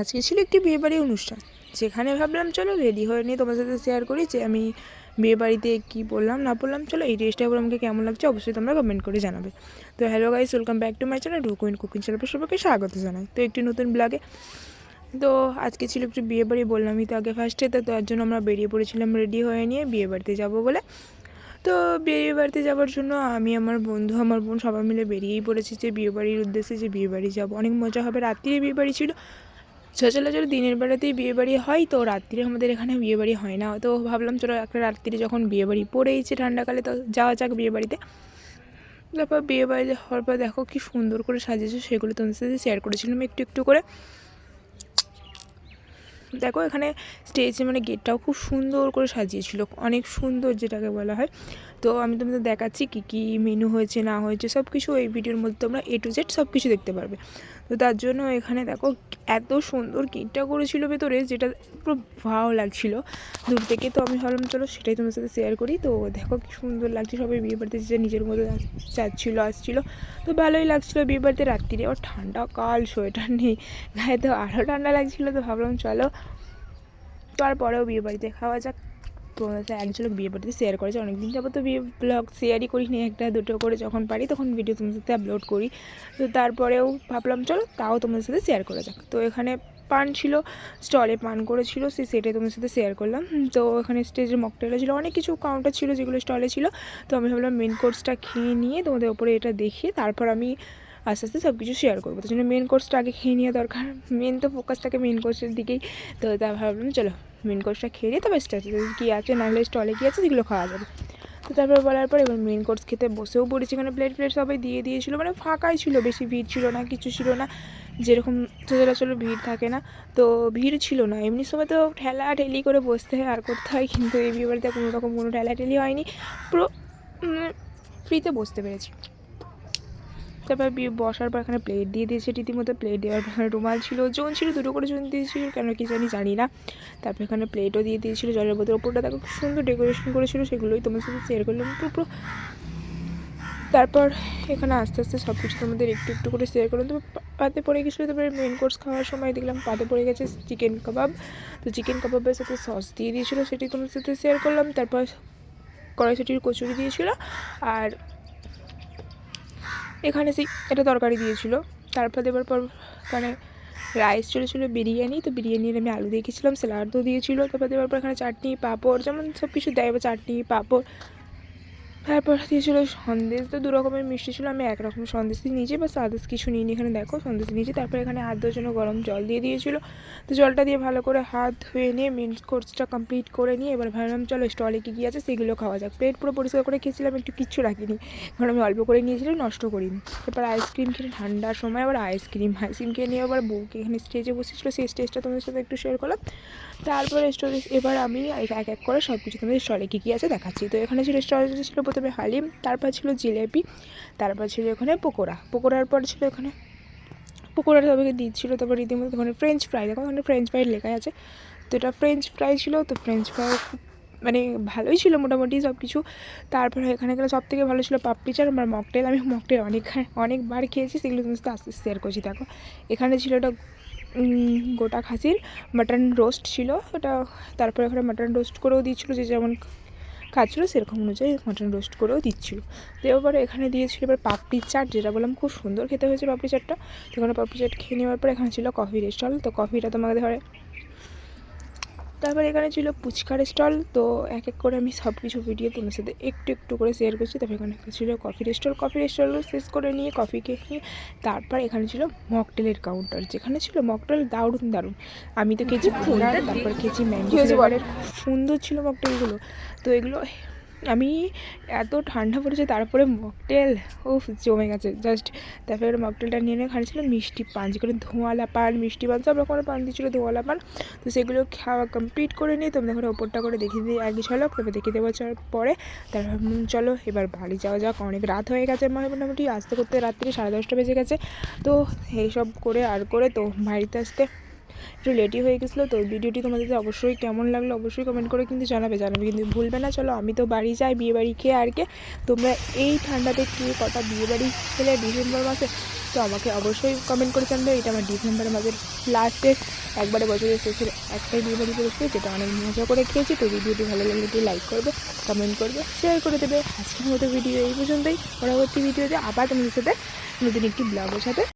আজকে ছিল একটি বিয়েবাড়ি অনুষ্ঠান। যেখানে ভাবলাম, চলো রেডি হয়ে নিয়ে তোমার সাথে শেয়ার করি যে আমি বিয়েবাড়িতে কী বললাম, না বললাম। চলো এই ড্রেসটা এবার আমাকে কেমন লাগছে অবশ্যই তোমরা কমেন্ট করে জানাবে। তো hello guys welcome back to my channel রুকুইন cooking channel সবাইকে স্বাগত জানাই। তো একটি নতুন ব্লগে তো আজকে ছিল একটু বিয়েবাড়ি, বললামই তো আগে ফার্স্টে তো তার জন্য আমরা বেরিয়ে পড়েছিলাম রেডি হয়ে নিয়ে বিয়েবাড়িতে যাব বলে। তো বিয়ে বাড়িতে যাওয়ার জন্য আমি, আমার বন্ধু, আমার বোন সবাই মিলে বেরিয়েই পড়েছি যে বিয়েবাড়ির উদ্দেশ্যে যে বিয়েবাড়ি যাব। অনেক মজা হবে, রাত্রিরে বিয়েবাড়ি ছিল। সচরাচর দিনের বেলাতেই বিয়েবাড়ি হয়, তো রাত্রিরে আমাদের এখানে বিয়েবাড়ি হয় না। তো ভাবলাম চলো একটা রাত্রিরে যখন বিয়েবাড়ি পড়েইছে ঠান্ডাকালে, তো যাওয়া যাক বিয়েবাড়িতে। তারপর বিয়েবাড়ি হওয়ার পর দেখো কি সুন্দর করে সাজিয়েছে, সেগুলো তোমাদের সাথে শেয়ার করেছিলাম একটু একটু করে। দেখো এখানে স্টেজে মানে গেটটাও খুব সুন্দর করে সাজিয়েছিল, অনেক সুন্দর যেটাকে বলা হয়। তো আমি তোমাদের দেখাচ্ছি কী কী মেনু হয়েছে, না হয়েছে সব কিছু এই ভিডিওর মধ্যে তোমরা এ টু জেড সব কিছু দেখতে পারবে। তো তার জন্য এখানে দেখো এত সুন্দর কেকটা করেছিল ভেতরে, যেটা পুরো ভালো লাগছিল। দূর থেকে তো আমি ভাবলাম, চলো সেটাই তোমার সাথে শেয়ার করি। তো দেখো কি সুন্দর লাগছে, সবাই বিয়ে বাড়িতে যে নিজের মতো যাচ্ছিল আসছিল। তো ভালোই লাগছিল বিয়ে বাড়িতে রাত্রিরে। আবার ঠান্ডা, কাল সোয়েটার নেই, গায়ে তো আরও ঠান্ডা লাগছিল। তো ভাবলাম, চলো। তারপরেও বিয়ে বাড়িতে খাওয়া যাক। এক ঝলক বিয়ে বাড়িতে শেয়ার করেছে। অনেকদিন যাব তো বিয়ে ব্লগ শেয়ারই করি নি একটা দুটো করে যখন পারি তখন ভিডিও তোমাদের সাথে আপলোড করি। তো তারপরেও ভাবলাম, চলো, তাও তোমাদের সাথে শেয়ার করা যাক। তো এখানে পান ছিল স্টলে পান করেছিল সে সেটাই তোমাদের সাথে শেয়ার করলাম। তো এখানে স্টেজের মকটেলও ছিল, অনেক কিছু কাউন্টার ছিল যেগুলো স্টলে ছিল। তো আমি ভাবলাম মেন কোর্সটা খেয়ে নিয়ে তোমাদের ওপরে এটা দেখিয়ে তারপর আমি আস্তে আস্তে সব কিছু শেয়ার করব। তার জন্য মেন কোর্সটা আগে খেয়ে নেওয়া দরকার। মেন তো ফোকাস থাকে মেন কোর্সের দিকেই। তো তা ভাবলাম, চলো মেন কোর্সটা খেয়ে দিয়ে তবে স্টার্ট কী আছে নাহলে স্টলে কী আছে, সেগুলো খাওয়া যাবে। তো তারপর বলার পর এবার মেন কোর্স খেতে বসেও পড়েছি। এখানে প্লেট প্লেট সবাই দিয়ে দিয়েছিলো মানে ফাঁকাই ছিল, বেশি ভিড় ছিল না, কিছু ছিল না। যেরকম সচরাচর ভিড় থাকে না, তো ভিড় ছিল না। এমনি সময় তো ঠেলা ঠেলি করে বসতে হয়, আর করতে হয়, কিন্তু এই বিয়ে বাড়িতে কোনো রকম কোনো ঠেলা ঠেলি হয়নি। পুরো ফ্রিতে বসতে পেরেছি। তারপর বসার পর এখানে প্লেট দিয়ে দিয়েছে, রীতিমতো প্লেট দেওয়ার পর রুমাল ছিল, জোন ছিল, দুটো করে জোন দিয়েছিল, কেন কি জানি জানি না। তারপর এখানে প্লেটও দিয়ে দিয়েছিল, জলের বোতল ওপরটা দেখো খুব সুন্দর ডেকোরেশন করেছিল, সেগুলোই তোমার সাথে শেয়ার করলাম পুরো তারপর এখানে আস্তে আস্তে সব কিছু তোমাদের একটু একটু করে শেয়ার করলাম। তো পাতে পড়ে গেছিল তারপরে মেন কোর্স খাওয়ার সময়, দেখলাম পাতে পড়ে গেছে চিকেন কাবাব তো চিকেন কাবাবের সাথে সস দিয়ে দিয়েছিলো, সেটি তোমার সাথে শেয়ার করলাম। তারপর কড়াইশুটির কচুরি দিয়েছিলো, আর এখানে সেই এটা তরকারি দিয়েছিলো। তারপর দেওয়ার পর মানে রাইস চলেছিলো, বিরিয়ানি। তো বিরিয়ানির আমি আলু দিয়ে খেয়েছিলাম স্যালাডও দিয়েছিলো। তারপর দেওয়ার পর এখানে চাটনি, পাঁপড়, যেমন সব কিছু দেয় বা চাটনি, পাঁপড়। তারপর দিয়েছিলো সন্দেশ। তো দু রকমের মিষ্টি ছিল, আমি এক রকম সন্দেশই নিয়েছি, বা আদার্স কিছু নিয়ে এখানে, দেখো, সন্দেশ নিয়েছি। তারপর এখানে হাত ধোয়ার জন্য গরম জল দিয়ে দিয়েছিলো। তো জলটা দিয়ে ভালো করে হাত ধুয়ে নিয়ে মেন কোর্সটা কমপ্লিট করে নিয়ে, এবার ভাবলাম, চলো স্টলে কী কী আছে সেগুলো খাওয়া যাক। প্লেট পুরো পরিষ্কার করে খেয়েছিলাম, একটু কিচ্ছু রাখিনি। কারণ আমি অল্প করে নিয়েছিলাম, নষ্ট করিনি। তারপর আইসক্রিম খেয়ে ঠান্ডার সময় আবার আইসক্রিম আইসক্রিম খেয়ে নিয়ে আবার বউকে এখানে স্টেজে বসেছিলো, সেই স্টেজটা তোমাদের সাথে একটু শেয়ার করলাম। তারপরে স্টোরে এবার আমি এক এক করে সব কিছু তোমাদের স্টলে কী কী আছে দেখাচ্ছি। তো এখানে ছিল স্টলে ছিল প্রথমে হালিম, তারপর ছিল জিলেপি, তারপর ছিল এখানে পকোড়া। পকোড়ার পর ছিল এখানে পকোড়াটা সবাইকে দিচ্ছিল, তারপর রীতিমতো ওখানে ফ্রেঞ্চ ফ্রাই দেখো ওখানে ফ্রেঞ্চ ফ্রাই লেখা আছে। তো এটা ফ্রেঞ্চ ফ্রাই ছিল, তো ফ্রেঞ্চ ফ্রাই মানে ভালোই ছিল মোটামুটি সব কিছু তারপরে এখানে গেলে সব থেকে ভালো ছিল পাপড়ি চাট, আমার মকটেল আমি মকটেল অনেক অনেকবার খেয়েছি, সেগুলো তুমি সাথে আস্তে শেয়ার করছি, দেখো। এখানে ছিল ওটা গোটা খাসির মাটন রোস্ট ছিল, ওটা, তারপরে এখানে মাটন রোস্ট করেও দিচ্ছিল, যে যেমন খাচ্ছিলো সেরকম অনুযায়ী মাটন রোস্ট করেও দিচ্ছিল। দেওয়ার পরে এখানে দিয়েছিল এবার পাপড়ি চাট, যেটা বললাম খুব সুন্দর খেতে হয়েছে পাপড়ি চাটটা। এখানে পাপড়ি চাট খেয়ে নেওয়ার পর এখানে ছিল কফি রেস্টল তো কফিটা তোমাকে ধরে তারপর এখানে ছিল পুচকার স্টল তো এক এক করে আমি সব কিছু ভিডিও তোমার সাথে একটু একটু করে শেয়ার করছি। তারপর এখানে ছিল কফির স্টল কফির স্টলও শেষ করে নিয়ে কফি খেয়ে তারপর এখানে ছিল মকটেলের কাউন্টার যেখানে ছিল মকটেল দারুণ দারুণ। আমি তো খেয়েছি তারপর খেয়েছি ম্যাঙ্গো খুব সুন্দর ছিল মকটেলগুলো তো এগুলো আমি এত ঠান্ডা পড়েছে, তারপরে মকটেল ও জমে গেছে। জাস্ট তারপরে মকটেলটা নিয়ে নিয়ে খাচ্ছিল মিষ্টি পান, যেখানে ধোঁয়ালা পান, মিষ্টি পান, সব রকমের পান দিচ্ছিল ধোঁয়ালা পান। তো সেগুলো খাওয়া কমপ্লিট করে নিয়ে তোমরা ঘরে ওপরটা করে দেখিয়ে দিই, আগে চলো, তারপর দেখিয়ে দেওয়ার পরে। তারপর চলো, এবার বাড়ি যাওয়া যাক, অনেক রাত হয়ে গেছে মোটামুটি, আসতে করতে রাত্রি সাড়ে দশটা বেজে গেছে। তো এইসব করে আর করে, তো বাড়িতে আসতে একটু লেটই হয়ে গেছিল, তো ভিডিওটি তোমাদের অবশ্যই কেমন লাগল অবশ্যই কমেন্ট করে কিন্তু জানাবে জানাবে কিন্তু ভুলবে না, চলো আমি তো বাড়ি যাই, বিয়ে বাড়ি খেয়ে আর কে, তোমরা এই ঠান্ডাতে কে কটা বিয়ে বাড়ি খেলে ডিসেম্বর মাসে, তো আমাকে অবশ্যই কমেন্ট করে জানবে, এটা আমার ডিসেম্বর মাসের লাস্টের একবারে বছরের শেষের একটাই বিয়ে বাড়ি করেছি যেটা অনেক মজা করে খেয়েছি, তো ভিডিওটি ভালো লাগলে একটু লাইক করবে কমেন্ট করবে শেয়ার করে দেবে, আজকের মতো ভিডিও এই পর্যন্তই, পরবর্তী ভিডিওতে আবার তোমাদের সাথে নতুন একটি ব্লগের সাথে